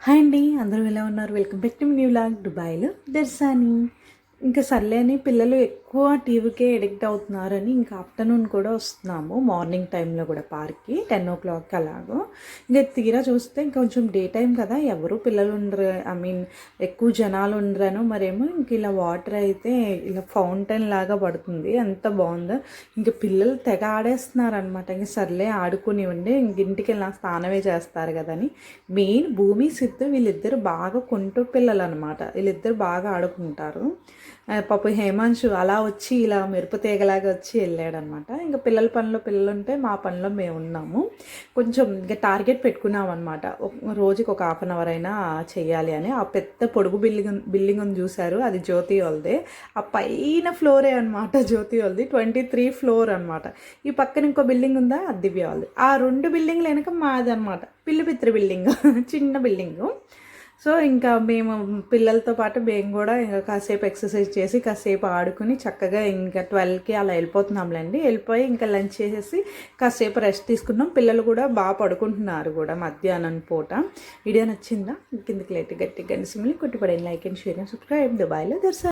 Hi అండి అందరూ ఎలా ఉన్నారు? Welcome back to new log దుబాయ్లో దర్శాని. ఇంకా సర్లే అని పిల్లలు ఎక్కువ టీవీకే ఎడిక్ట్ అవుతున్నారని ఇంకా ఆఫ్టర్నూన్ కూడా వస్తున్నాము. మార్నింగ్ టైంలో కూడా పార్క్కి టెన్ ఓ క్లాక్ అలాగో. ఇంకా తీరా చూస్తే కొంచెం డే టైం కదా ఎవరు పిల్లలు ఉండరు. ఐ మీన్ ఎక్కువ జనాలు ఉండరను మరేమో ఇంక ఇలా వాటర్ అయితే ఇలా ఫౌంటైన్ లాగా పడుతుంది. ఎంత బాగుందో. ఇంకా పిల్లలు తెగ ఆడేస్తున్నారు అనమాట సర్లే ఆడుకునివ్వండి ఇంక ఇంటికి వెళ్ళిన స్నానమే చేస్తారు కదని. మెయిన్ భూమి సిద్ధు వీళ్ళిద్దరు బాగా కొంటూ పిల్లలు అనమాట వీళ్ళిద్దరు బాగా ఆడుకుంటారు. పాప హేమాంశు అలా వచ్చి ఇలా మెరుపు తీగలాగా వచ్చి వెళ్ళాడనమాట. ఇంకా పిల్లల పనిలో పిల్లలు ఉంటే మా పనిలో మేము ఉన్నాము. కొంచెం ఇంకా టార్గెట్ పెట్టుకున్నాం అనమాట రోజుకి ఒక హాఫ్ అన్ అవర్ అయినా చేయాలి అని. ఆ పెద్ద పొడుగు బిల్డింగ్ బిల్డింగ్ ఉంది చూశారు. అది జ్యోతి వాళ్ళదే. ఆ పైన ఫ్లోరే అనమాట జ్యోతి వాళ్ళది. ట్వంటీ త్రీ ఫ్లోర్ అనమాట ఈ పక్కన ఇంకో బిల్డింగ్ ఉందా? అది దివ్య వాళ్ళది. ఆ రెండు బిల్డింగ్లు వెనక మాది అనమాట పిల్లిపిత్రి బిల్డింగ్. చిన్న బిల్డింగు. సో ఇంకా మేము పిల్లలతో పాటు మేము కూడా ఇంకా కాసేపు ఎక్సర్సైజ్ చేసి కాసేపు ఆడుకుని చక్కగా ఇంకా ట్వెల్వ్కి అలా వెళ్ళిపోతున్నాంలేండి. వెళ్ళిపోయి ఇంకా లంచ్ చేసేసి కాసేపు రెస్ట్ తీసుకున్నాం. పిల్లలు కూడా బాగా పడుకుంటున్నారు కూడా మధ్యాహ్నం పూట. వీడియో నచ్చిందా? కిందకి లేట్ గట్టి గంట సిమ్ని కొట్టుపడండి like and share and subscribe. దుబాయ్లో దర్శనం.